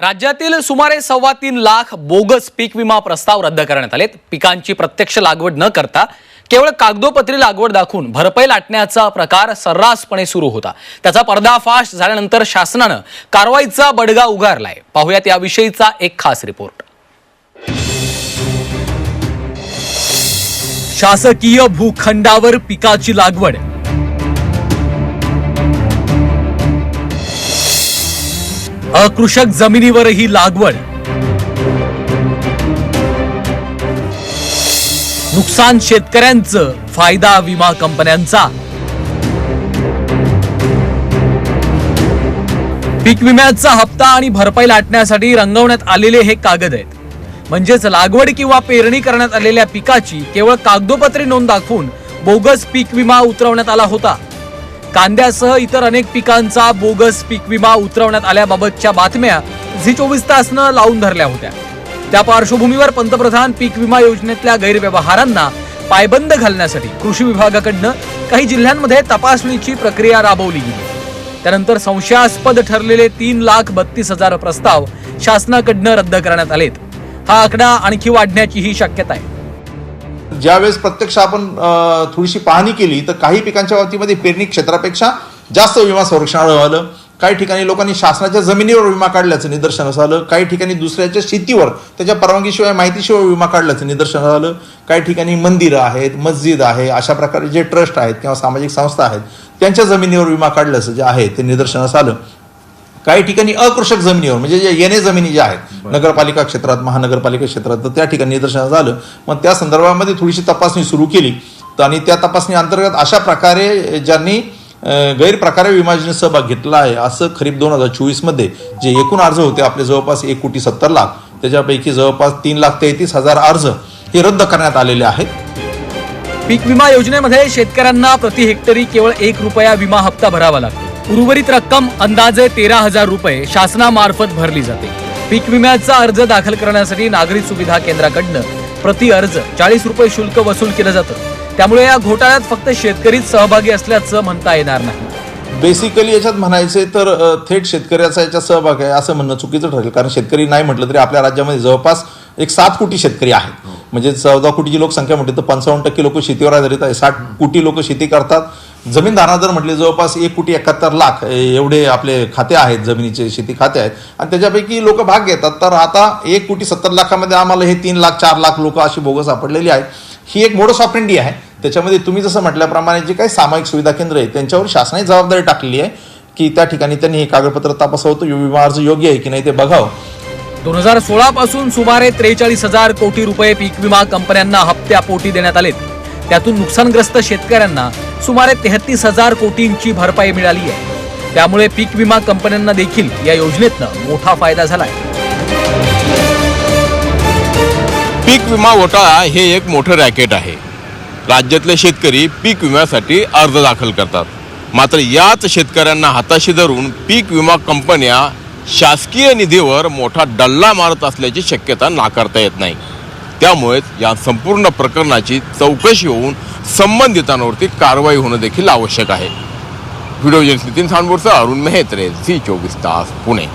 राज्यातील सुमारे सव्वा तीन लाख बोगस पीक विमा प्रस्ताव रद्द करण्यात आलेत. पिकांची प्रत्यक्ष लागवड न करता केवळ कागदोपत्री लागवड दाखवून भरपाई लाटण्याचा प्रकार सर्रासपणे सुरू होता. त्याचा पर्दाफाश झाल्यानंतर शासनानं कारवाईचा बडगा उगारलाय. पाहुयात याविषयीचा एक खास रिपोर्ट. शासकीय भूखंडावर पिकाची लागवड अकृषक जमिनीवरही लागवड. नुकसान शेतकऱ्यांचं फायदा विमा कंपन्यांचा. पीक विम्याचा हप्ता आणि भरपाई लाटण्यासाठी रंगवण्यात आलेले हे कागद आहेत. म्हणजेच लागवड किंवा पेरणी करण्यात आलेल्या पिकाची केवळ कागदोपत्री नोंद दाखवून बोगस पीक विमा उतरवण्यात आला होता. कांद्यासह इतर अनेक पिकांचा बोगस पीक विमा उतरवण्यात आल्याबाबतच्या बातम्या झी चोवीस तासनं लावून धरल्या होत्या. त्या पार्श्वभूमीवर पंतप्रधान पीक विमा योजनेतल्या गैरव्यवहारांना पायबंद घालण्यासाठी कृषी विभागाकडनं काही जिल्ह्यांमध्ये तपासणीची प्रक्रिया राबवली गेली. त्यानंतर संशयास्पद ठरलेले तीन लाख बत्तीस हजार प्रस्ताव शासनाकडनं रद्द करण्यात आलेत. हा आकडा आणखी वाढण्याचीही शक्यता आहे. ज्यावेळेस प्रत्यक्ष आपण थोडीशी पाहणी केली तर काही पिकांच्या बाबतीमध्ये पेरणी क्षेत्रापेक्षा जास्त विमा संरक्षण आलं. काही ठिकाणी लोकांनी शासनाच्या जमिनीवर विमा काढल्याचं निदर्शनास आलं. काही ठिकाणी दुसऱ्याच्या शेतीवर त्याच्या परवानगीशिवाय माहितीशिवाय विमा काढल्याचं निदर्शन आलं. काही ठिकाणी मंदिरं आहेत मस्जिद आहे अशा प्रकारे जे ट्रस्ट आहेत किंवा सामाजिक संस्था आहेत त्यांच्या जमिनीवर विमा काढल्याचं जे आहे ते निदर्शनास आलं. काही ठिकाणी अकृषक जमिनीवर म्हणजे जे येणे जमिनी ज्या आहेत नगरपालिका क्षेत्रात महानगरपालिका क्षेत्रात तर त्या ठिकाणी निदर्शनास आलं. मग त्या संदर्भामध्ये थोडीशी तपासणी सुरू केली. तर आणि त्या तपासणी अंतर्गत अशा प्रकारे ज्यांनी गैरप्रकारे विमा योजनेत सहभाग घेतला आहे असं खरीप दोन हजार चोवीसमध्ये जे एकूण अर्ज होते आपले जवळपास एक कोटी सत्तर लाख त्याच्यापैकी जवळपास तीन लाख तेहतीस हजार अर्ज हे रद्द करण्यात आलेले आहेत. पीक विमा योजनेमध्ये शेतकऱ्यांना प्रति हेक्टरी केवळ एक रुपया विमा हप्ता भरावा लागतो. उर्वरित रक्कम अंदाजे तेरा हजार रुपये शासनामार्फत भरली जाते. पीक विम्याचा अर्ज दाखल करण्यासाठी नागरी सुविधा केंद्राकडनं प्रति अर्ज चाळीस रुपये शुल्क वसूल केलं जातं. त्यामुळे या घोटाळ्यात फक्त शेतकरीच सहभागी असल्याचं म्हणता येणार नाही. बेसिकली याच्यात म्हणायचे तर थेट शेतकऱ्याचा याच्यात सहभाग आहे असं म्हणणं चुकीचं ठरेल. कारण शेतकरी नाही म्हटलं तरी आपल्या राज्यामध्ये जवळपास एक सात कोटी शेतकरी आहेत. म्हणजे चौदा कोटीची लोकसंख्या म्हटली तर पंचावन्न टक्के लोक शेतीवर आधारित आहे. साठ कोटी लोक शेती करतात. जमीन जर म्हटले जवळपास एक कोटी एकाहत्तर लाख एवढे आपले खाते आहेत जमिनीचे शेती खाते आहेत. आणि त्याच्यापैकी लोक भाग घेतात. तर आता एक कोटी सत्तर लाखामध्ये आम्हाला हे तीन लाख चार लाख लोक अशी बोगस सापडलेली आहेत. ही एक मोडस ऑफ इंडिया आहे. त्याच्यामध्ये तुम्ही जसं म्हटल्याप्रमाणे जे काही सामायिक सुविधा केंद्र आहे त्यांच्यावर शासनाची जबाबदारी टाकलेली आहे की त्या ठिकाणी त्यांनी हे कागदपत्र तपासवतो. विमा अर्ज योग्य आहे की नाही ते बघावं. दोन हजार सोळा पासून सुमारे त्रेचाळीस हजार कोटी रुपये पीक विमा कंपन्यांना हप्त्यापोटी देण्यात आलेत. त्यातून नुकसानग्रस्त शेतकऱ्यांना सुमारे तेहतीस हजार कोटींची भरपाई मिळाली आहे. त्यामुळे पीक विमा कंपन्यांना देखील या योजनेतनं मोठा फायदा झालाय. पीक विमा घोटाळा हे एक मोठं रॅकेट आहे. राज्यातले शेतकरी पीक विम्यासाठी अर्ज दाखल करतात. मात्र याच शेतकऱ्यांना हाताशी धरून पीक विमा कंपन्या शासकीय निधीवर मोठा डल्ला मारत असल्याची शक्यता नाकारता येत नाही. त्यामुळेच या संपूर्ण प्रकरणाची चौकशी होऊन संबंधितांवरती कारवाई होणं देखील आवश्यक आहे. व्हिडिओ जर्नलिस्ट नितीन सांबोरचा अरुण मेहत्रे झी चोवीस तास पुणे.